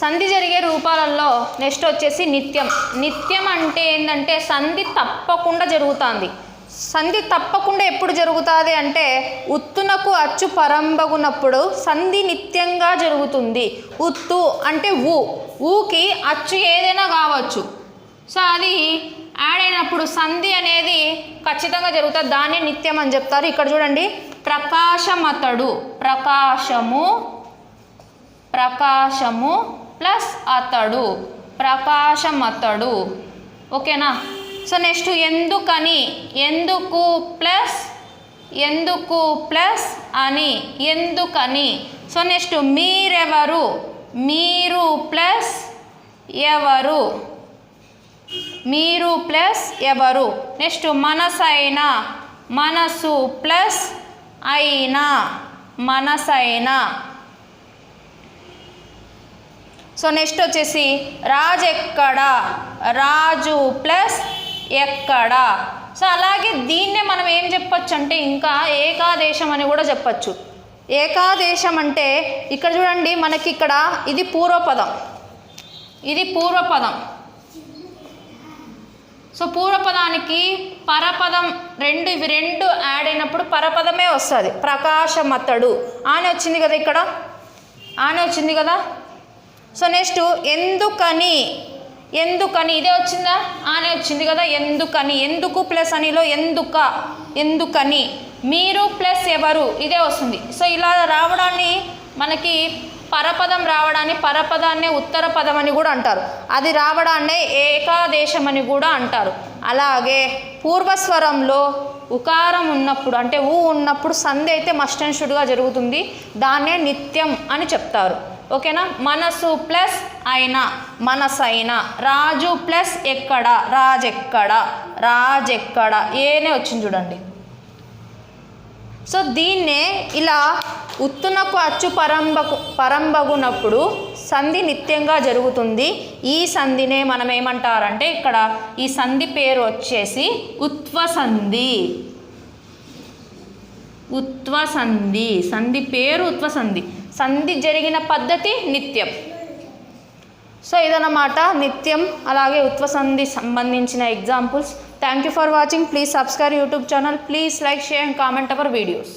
సంధి జరిగే రూపాలలో నెక్స్ట్ వచ్చేసి నిత్యం. నిత్యం అంటే ఏంటంటే సంధి తప్పకుండా జరుగుతుంది. సంధి తప్పకుండా ఎప్పుడు జరుగుతుంది అంటే ఉత్తునకు అచ్చు పరంబగునప్పుడు సంధి నిత్యంగా జరుగుతుంది. ఉత్తు అంటే ఊ. ఊకి అచ్చు ఏదైనా కావచ్చు. సో అది యాడ్ అయినప్పుడు సంధి అనేది ఖచ్చితంగా జరుగుతుంది. దాన్ని నిత్యం అని చెప్తారు. ఇక్కడ చూడండి. ప్రకాశమతడు. ప్రకాశము. ప్రకాశము. ప్లస్ అతడు ప్రకాశమతడు. ఓకేనా? సో నెక్స్ట్ ఎందుకని? ఎందుకు ప్లస్? ఎందుకు ప్లస్ అని? ఎందుకని? సో నెక్స్ట్ మీరెవరు? మీరు ప్లస్ ఎవరు? మీరు ప్లస్ ఎవరు? నెక్స్ట్ మనసైనా మనసు ప్లస్ అయినా మనసైనా. సో నెక్స్ట్ వచ్చేసి రాజు ఎక్కడ? రాజు ప్లస్ ఎక్కడ? సో అలాగే దీన్నే మనం ఏం చెప్పచ్చు అంటే ఇంకా ఏకాదేశం అని కూడా చెప్పచ్చు. ఏకాదేశం అంటే ఇక్కడ చూడండి మనకి ఇక్కడ ఇది పూర్వపదం. ఇది పూర్వపదం. సో పూర్వపదానికి పరపదం రెండు ఇవి రెండు యాడ్ అయినప్పుడు పరపదమే వస్తుంది. ప్రకాశమతడు. ఆనే వచ్చింది కదా ఇక్కడ? ఆనే వచ్చింది కదా? సో నెక్స్ట్ ఎందుకని ఎందుకని ఇదే వచ్చిందా? ఆనే వచ్చింది కదా ఎందుకని ఎందుకు ప్లస్ అనిలో ఎందుక ఎందుకని. మీరు ప్లస్ ఎవరు? ఇదే వస్తుంది. సో ఇలా రావడాన్ని మనకి పరపదం రావడాన్ని పరపదాన్నే ఉత్తర పదం అని కూడా అంటారు. అది రావడాన్నే ఏకాదేశం అని కూడా అంటారు. అలాగే పూర్వస్వరంలో ఉకారం ఉన్నప్పుడు అంటే ఊ ఉన్నప్పుడు సంధి అయితే మస్ట్ షుడ్గా జరుగుతుంది. దాన్నే నిత్యం అని చెప్తారు. ఓకేనా? మనసు ప్లస్ అయినా మనసైన. రాజు ప్లస్ ఎక్కడ? రాజెక్కడ? రాజెక్కడ? ఏనే వచ్చింది చూడండి. సో దీన్నే ఇలా ఉత్తునకు అచ్చు పరంబకు పరంబగునప్పుడు సంధి నిత్యంగా జరుగుతుంది. ఈ సంధినే మనం ఏమంటారంటే ఇక్కడ ఈ సంధి పేరు వచ్చేసి ఉత్వ సంధి ఉత్వ సంధి సంధి పేరు ఉత్వ సంధి సంధి జరిగిన పద్ధతి నిత్యం. సో ఇదన్నమాట నిత్యం అలాగే ఉత్వ సంధి సంబంధించిన examples thank you for watching please subscribe YouTube channel please like share and comment our videos